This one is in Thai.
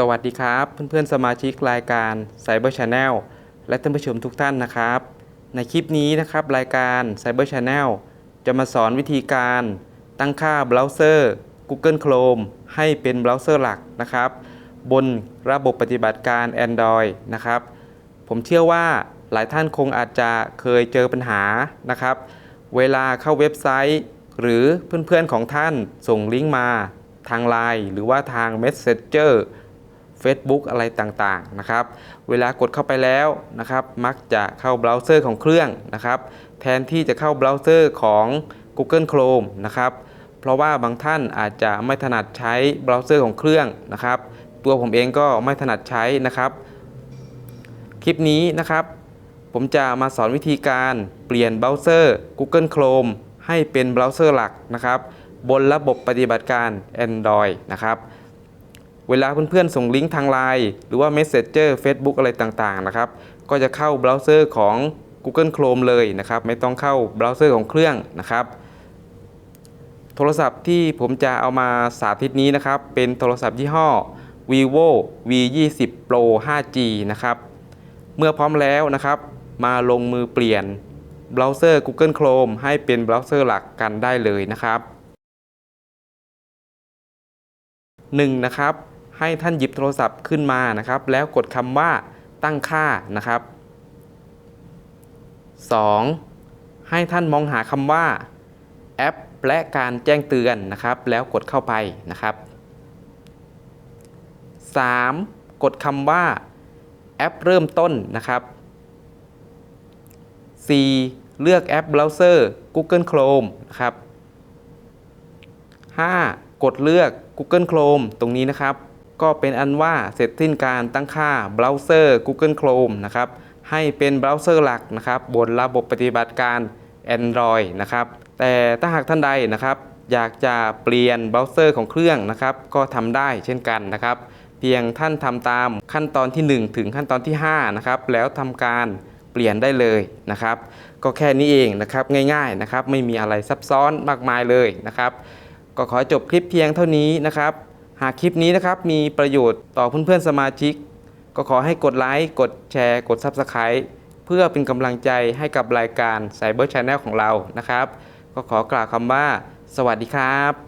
สวัสดีครับ เพื่อนๆ สมาชิกรายการ Cyber Channel และท่านผู้ชมทุกท่านนะครับ ในคลิปนี้นะครับรายการ Cyber Channel จะมาสอนวิธีการตั้งค่าเบราว์เซอร์ Google Chrome ให้เป็นเบราว์เซอร์หลักนะครับ บนระบบปฏิบัติการ Android นะครับ ผมเชื่อว่าหลายท่านคงอาจจะเคยเจอปัญหานะครับ เวลาเข้าเว็บไซต์ หรือเพื่อนๆของท่านส่งลิงก์มาทาง Line หรือว่าทาง Messenger Facebook อะไรต่างๆนะครับ เวลากดเข้าไปแล้วนะครับ มักจะเข้าเบราว์เซอร์ของเครื่องนะครับ แทนที่จะเข้าเบราว์เซอร์ของ Google Chrome นะครับ เพราะว่าบางท่านอาจจะไม่ถนัดใช้เบราว์เซอร์ของเครื่องนะครับ ตัวผมเองก็ไม่ถนัดใช้นะครับ คลิปนี้นะครับ ผมจะมาสอนวิธีการเปลี่ยนเบราว์เซอร์ Google Chrome ให้เป็นเบราว์เซอร์หลักนะครับ บนระบบปฏิบัติการ Android นะครับ เวลาเพื่อนๆ ส่งลิงก์ทาง Line หรือว่า Messenger Facebook อะไรต่างๆนะครับก็จะเข้าเบราว์เซอร์ของ Google Chrome เลยนะครับ ไม่ต้องเข้าเบราว์เซอร์ของเครื่องนะครับ โทรศัพท์ที่ผมจะเอามาสาธิตนี้นะครับ เป็นโทรศัพท์ยี่ห้อ vivo v 2 0 pro 5g นะครับ เมื่อพร้อมแล้วนะครับ มาลงมือเปลี่ยนเบราว์เซอร์ Google Chrome ให้เป็นเบราว์เซอร์หลักกันได้เลยนะครับ 1. นะครับ ให้ท่านหยิบโทรศัพท์ขึ้นมานะครับ แล้วกดคำว่าตั้งค่านะครับ 2. ให้ท่านมองหาคำว่าแอปและการแจ้งเตือนนะครับ แล้วกดเข้าไปนะครับ 3. กดคำว่าแอปเริ่มต้นนะครับ 4. เลือกแอปเบราว์เซอร์ Google Chrome นะครับ 5. กดเลือก Google Chrome ตรงนี้นะครับ ก็เป็นอันว่าเสร็จสิ้นการตั้งค่าเบราว์เซอร์ Google Chrome นะครับให้เป็นเบราว์เซอร์หลักนะครับบนระบบปฏิบัติการ Android นะครับแต่ถ้าหากท่านใดนะครับอยากจะเปลี่ยนเบราว์เซอร์ของเครื่องนะครับก็ทำได้เช่นกันนะครับเพียงท่านทำตามขั้นตอนที่ 1 ถึงขั้นตอนที่5นะครับแล้วทำการเปลี่ยนได้เลยนะครับก็แค่นี้เองนะครับง่ายๆนะครับไม่มีอะไรซับซ้อนมากมายเลยนะครับก็ขอจบคลิปเพียงเท่านี้นะครับ หากคลิปนี้นะครับมีประโยชน์ต่อเพื่อนๆสมาชิก ก็ขอให้กดไลค์กดแชร์ กด Subscribe เพื่อเป็นกำลังใจให้กับรายการ Cyber Channel ของเรานะครับ ก็ขอกล่าวคำว่า สวัสดีครับ